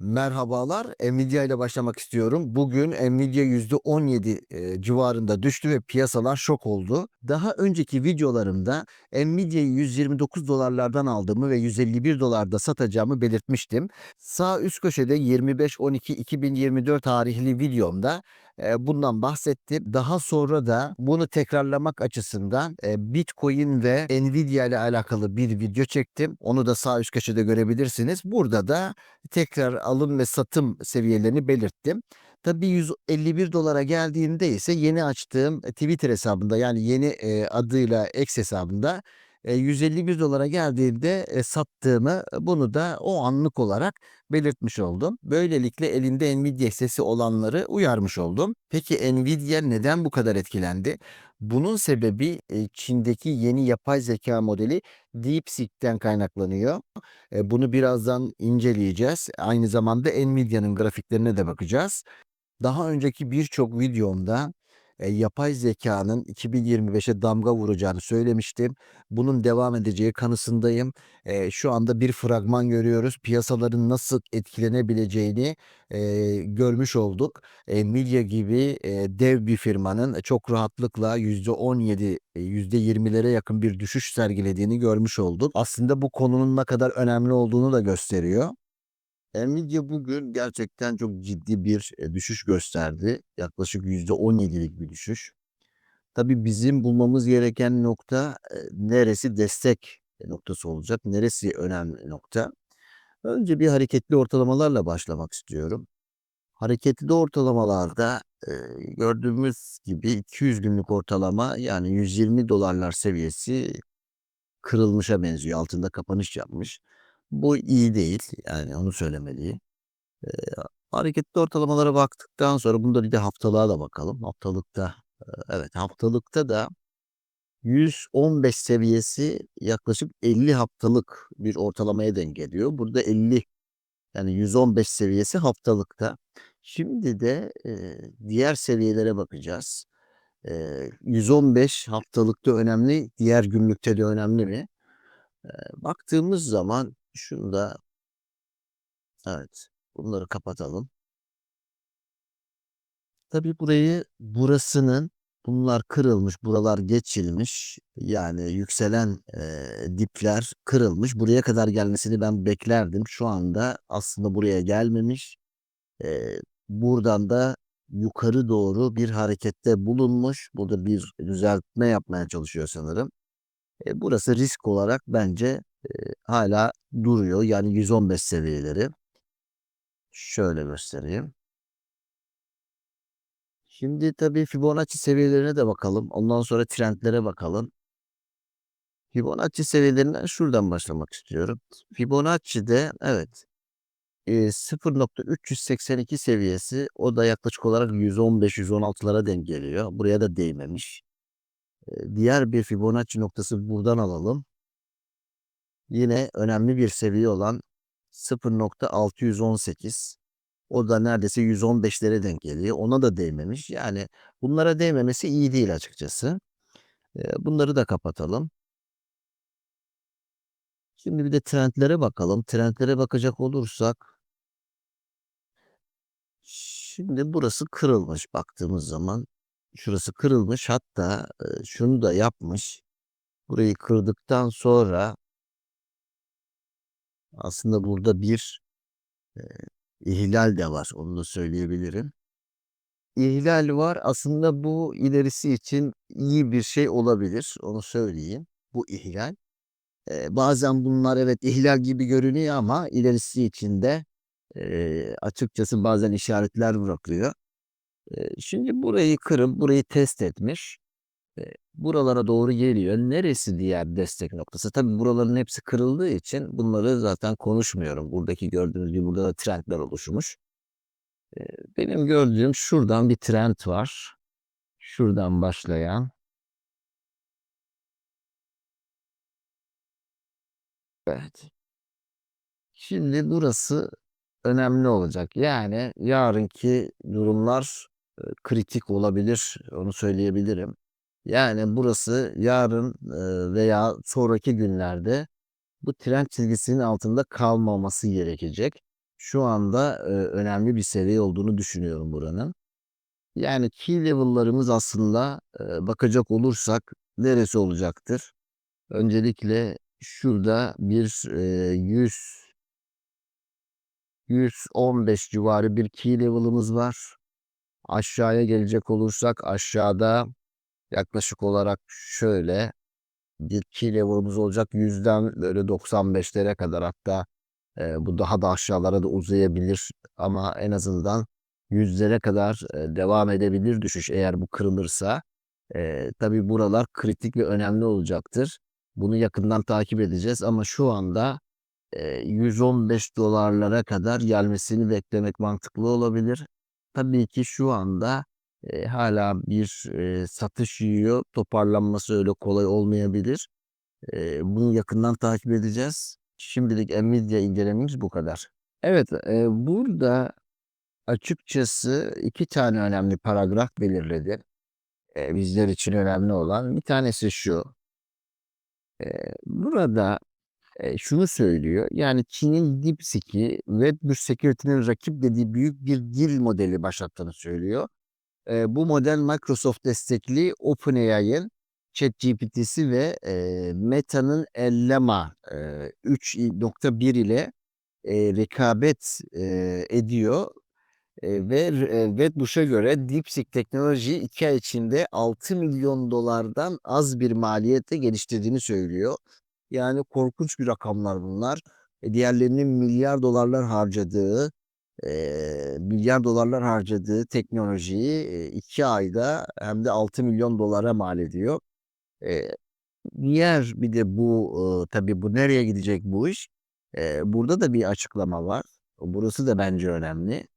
Merhabalar. Nvidia ile başlamak istiyorum. Bugün Nvidia %17 e, civarında düştü ve piyasalar şok oldu. Daha önceki videolarımda Nvidia'yı 129 dolarlardan aldığımı ve 151 dolarda satacağımı belirtmiştim. Sağ üst köşede 25-12-2024 tarihli videomda bundan bahsettim. Daha sonra da bunu tekrarlamak açısından Bitcoin ve Nvidia ile alakalı bir video çektim. Onu da sağ üst köşede görebilirsiniz. Burada da tekrar alım ve satım seviyelerini belirttim. Tabii 151 dolara geldiğinde ise yeni açtığım Twitter hesabında yani yeni adıyla X hesabında 151 dolara geldiğinde sattığımı bunu da o anlık olarak belirtmiş oldum. Böylelikle elinde Nvidia sesi olanları uyarmış oldum. Peki Nvidia neden bu kadar etkilendi? Bunun sebebi Çin'deki yeni yapay zeka modeli DeepSeek'ten kaynaklanıyor. Bunu birazdan inceleyeceğiz. Aynı zamanda Nvidia'nın grafiklerine de bakacağız. Daha önceki birçok videomda e, yapay zekanın 2025'e damga vuracağını söylemiştim. Bunun devam edeceği kanısındayım. E, şu anda bir fragman görüyoruz. Piyasaların nasıl etkilenebileceğini e, görmüş olduk. Nvidia gibi e, dev bir firmanın çok rahatlıkla %17, e, %20'lere yakın bir düşüş sergilediğini görmüş olduk. Aslında bu konunun ne kadar önemli olduğunu da gösteriyor. Nvidia bugün gerçekten çok ciddi bir e, düşüş gösterdi. Yaklaşık %17'lik bir düşüş. Tabii bizim bulmamız gereken nokta e, neresi destek noktası olacak, neresi önemli nokta. Önce bir hareketli ortalamalarla başlamak istiyorum. Hareketli ortalamalarda e, gördüğümüz gibi 200 günlük ortalama yani 120 dolarlar seviyesi kırılmışa benziyor. Altında kapanış yapmış. Bu iyi değil. Yani onu söylemeliyim. Eee, hareketli ortalamalara baktıktan sonra bunda bir de haftalığa da bakalım. Haftalıkta, evet haftalıkta da 115 seviyesi yaklaşık 50 haftalık bir ortalamaya denk geliyor. Burada 50 yani 115 seviyesi haftalıkta. Şimdi de eee, diğer seviyelere bakacağız. Eee, 115 haftalıkta önemli, diğer günlükte de önemli mi? Eee, baktığımız zaman şunu da evet bunları kapatalım. Tabii burayı burasının bunlar kırılmış, buralar geçilmiş. Yani yükselen eee, dipler kırılmış. Buraya kadar gelmesini ben beklerdim. Şu anda aslında buraya gelmemiş. Eee, buradan da yukarı doğru bir harekette bulunmuş. Burada bir düzeltme yapmaya çalışıyor sanırım. E, burası risk olarak bence e, hala duruyor. Yani 115 seviyeleri. Şöyle göstereyim. Şimdi tabii Fibonacci seviyelerine de bakalım. Ondan sonra trendlere bakalım. Fibonacci seviyelerinden şuradan başlamak istiyorum. Fibonacci'de evet e, 0.382 seviyesi o da yaklaşık olarak 115-116'lara denk geliyor. Buraya da değmemiş. Diğer bir Fibonacci noktası buradan alalım. Yine önemli bir seviye olan 0.618 o da neredeyse 115'lere denk geliyor. Ona da değmemiş. Yani bunlara değmemesi iyi değil açıkçası. Bunları da kapatalım. Şimdi bir de trendlere bakalım. Trendlere bakacak olursak şimdi burası kırılmış baktığımız zaman. Şurası kırılmış. Hatta şunu da yapmış. Burayı kırdıktan sonra aslında burada bir eee, ihlal de var. Onu da söyleyebilirim. İhlal var. Aslında bu ilerisi için iyi bir şey olabilir. Onu söyleyeyim. Bu ihlal. Eee, bazen bunlar evet ihlal gibi görünüyor ama ilerisi için de eee, açıkçası bazen işaretler bırakıyor. Eee, şimdi burayı kırıp burayı test etmiş. Buralara doğru geliyor. Neresi diğer destek noktası? Tabii buraların hepsi kırıldığı için bunları zaten konuşmuyorum. Buradaki gördüğünüz gibi burada da trendler oluşmuş. Benim gördüğüm şuradan bir trend var. Şuradan başlayan. Evet. Şimdi burası önemli olacak. Yani yarınki durumlar kritik olabilir. Onu söyleyebilirim. Yani burası yarın veya sonraki günlerde bu trend çizgisinin altında kalmaması gerekecek. şu anda, önemli bir seviye olduğunu düşünüyorum buranın. Yani key level'larımız aslında, bakacak olursak neresi olacaktır? Öncelikle şurada bir, eee, 100 115 civarı bir key level'ımız var. Aşağıya gelecek olursak aşağıda yaklaşık olarak şöyle bir key level'ımız olacak. 100'den böyle 95'lere kadar hatta, eee, bu daha da aşağılara da uzayabilir ama en azından 100'lere kadar, eee, devam edebilir düşüş eğer bu kırılırsa. Eee, tabii buralar kritik ve önemli olacaktır. Bunu yakından takip edeceğiz ama şu anda, eee, $115'lara kadar gelmesini beklemek mantıklı olabilir. Tabii ki şu anda, eee, hâlâ bir, eee, satış yiyor. Toparlanması öyle kolay olmayabilir. Eee, bunu yakından takip edeceğiz. Şimdilik Nvidia incelememiz bu kadar. Evet, eee, burada açıkçası 2 tane önemli paragraf belirledi. Eee, bizler için önemli olan. Bir tanesi şu. Eee, burada, eee, şunu söylüyor, yani Çin'in DeepSeek'i Web3 Security'nin rakip dediği büyük bir dil modeli başlattığını söylüyor. Eee, bu model Microsoft destekli OpenAI'ın ChatGPT'si ve, eee, Meta'nın Llama, eee, 3.1 ile, eee, rekabet, eee, ediyor, eee, ve r Wedbush'a göre DeepSeek teknolojiyi 2 ay içinde $6.000.000'dan az bir maliyetle geliştirdiğini söylüyor. Yani korkunç bir rakamlar bunlar. E, diğerlerinin milyar dolarlar harcadığı, eee, milyar dolarlar harcadığı teknolojiyi, eee, 2 ayda hem de $6.000.000'a mal ediyor. Eee, diğer bir de bu, ııı, tabii bu nereye gidecek bu iş? Eee, burada da bir açıklama var. Burası da bence önemli.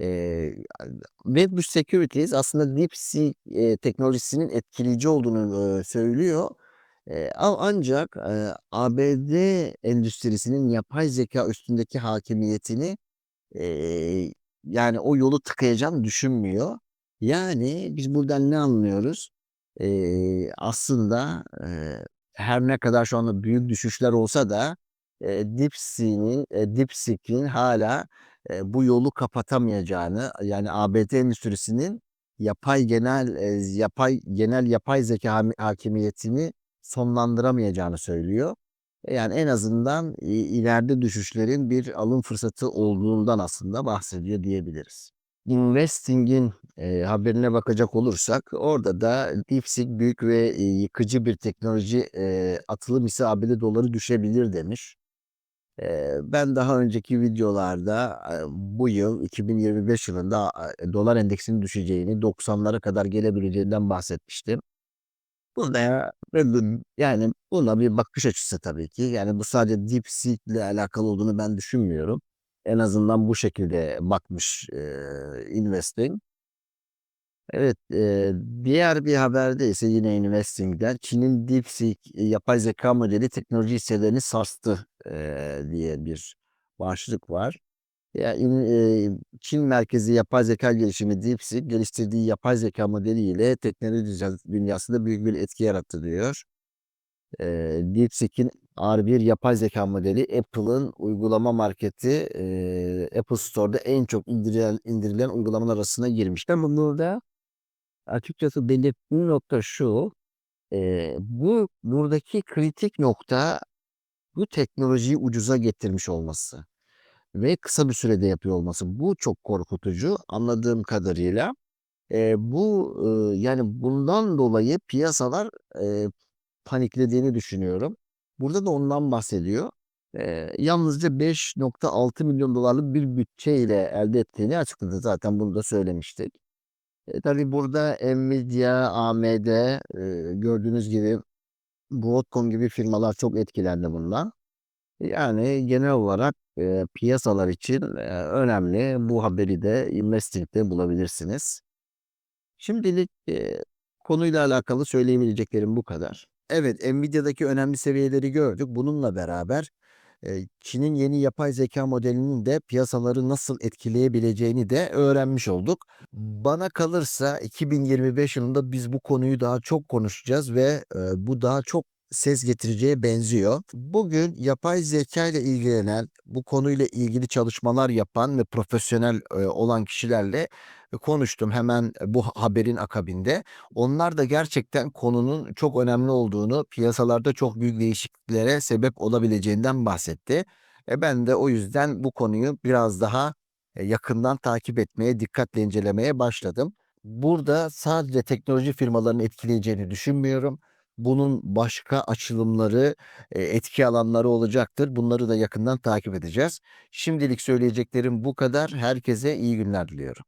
Eee, Wedbush Securities aslında DeepSeek, eee, teknolojisinin etkileyici olduğunu, eee, söylüyor. A ancak, eee, ABD endüstrisinin yapay zekâ üstündeki hakimiyetini, eee, yani o yolu tıkayacağını düşünmüyor. Yani biz buradan ne anlıyoruz? Eee, aslında, eee, her ne kadar şu anda büyük düşüşler olsa da, eee, DeepSeek'in eee, DeepSeek'in hâlâ, eee, bu yolu kapatamayacağını, yani ABD endüstrisinin yapay genel, eee, yapay genel yapay zekâ hami hakimiyetini sonlandıramayacağını söylüyor. Yani en azından ileride düşüşlerin bir alım fırsatı olduğundan aslında bahsediyor diyebiliriz. Investing'in, eee, haberine bakacak olursak orada da DeepSeek büyük ve, eee, yıkıcı bir teknoloji, eee, atılım ise ABD doları düşebilir demiş. Eee, ben daha önceki videolarda, eee, bu yıl 2025 yılında, aaa, dolar endeksinin düşeceğini, 90'lara kadar gelebileceğinden bahsetmiştim. Burada yani buna bir bakış açısı tabii ki. Yani bu sadece DeepSeek'le alakalı olduğunu ben düşünmüyorum. En azından bu şekilde bakmış, eee, Investing. Evet, eee, diğer bir haberde ise yine Investing'den Çin'in DeepSeek yapay zekâ modeli teknoloji hisselerini sarstı, eee, diye bir başlık var. Ya, in eee, Çin merkezli yapay zekâ gelişimi DeepSeek geliştirdiği yapay zekâ modeliyle teknoloji dünya dünyasında büyük bir etki yarattı diyor. Eee, DeepSeek'in R1 yapay zekâ modeli Apple'ın uygulama marketi, eee, Apple Store'da en çok indirilen indirilen uygulamalar arasına girmiş. Ama burada açıkçası belirttiğim nokta şu, eee, bu buradaki kritik nokta bu teknolojiyi ucuza getirmiş olması ve kısa bir sürede yapıyor olması. Bu çok korkutucu anladığım kadarıyla. Eee, bu, ııı, yani bundan dolayı piyasalar, eee, paniklediğini düşünüyorum. Burada da ondan bahsediyor. Eee, yalnızca $5.600.000'lık bir bütçeyle elde ettiğini açıkladı. Zaten bunu da söylemiştik. E, tabii burada Nvidia, AMD, eee, gördüğünüz gibi Broadcom gibi firmalar çok etkilendi bundan. Yani genel olarak, eee, piyasalar için, eee, önemli. Bu haberi de Investing'de bulabilirsiniz. Şimdilik, eee, konuyla alakalı söyleyebileceklerim bu kadar. Evet, Nvidia'daki önemli seviyeleri gördük. Bununla beraber, eee, Çin'in yeni yapay zekâ modelinin de piyasaları nasıl etkileyebileceğini de öğrenmiş olduk. Bana kalırsa 2025 yılında biz bu konuyu daha çok konuşacağız ve, eee, bu daha çok ses getireceğe benziyor. Bugün yapay zeka ile ilgilenen, bu konuyla ilgili çalışmalar yapan ve profesyonel, eee, olan kişilerle, eee, konuştum hemen bu haberin akabinde. Onlar da gerçekten konunun çok önemli olduğunu, piyasalarda çok büyük değişikliklere sebep olabileceğinden bahsetti. E, ben de o yüzden bu konuyu biraz daha, yakından takip etmeye, dikkatle incelemeye başladım. Burada sadece teknoloji firmalarını etkileyeceğini düşünmüyorum. Bunun başka açılımları, eee, etki alanları olacaktır. Bunları da yakından takip edeceğiz. Şimdilik söyleyeceklerim bu kadar. Herkese iyi günler diliyorum.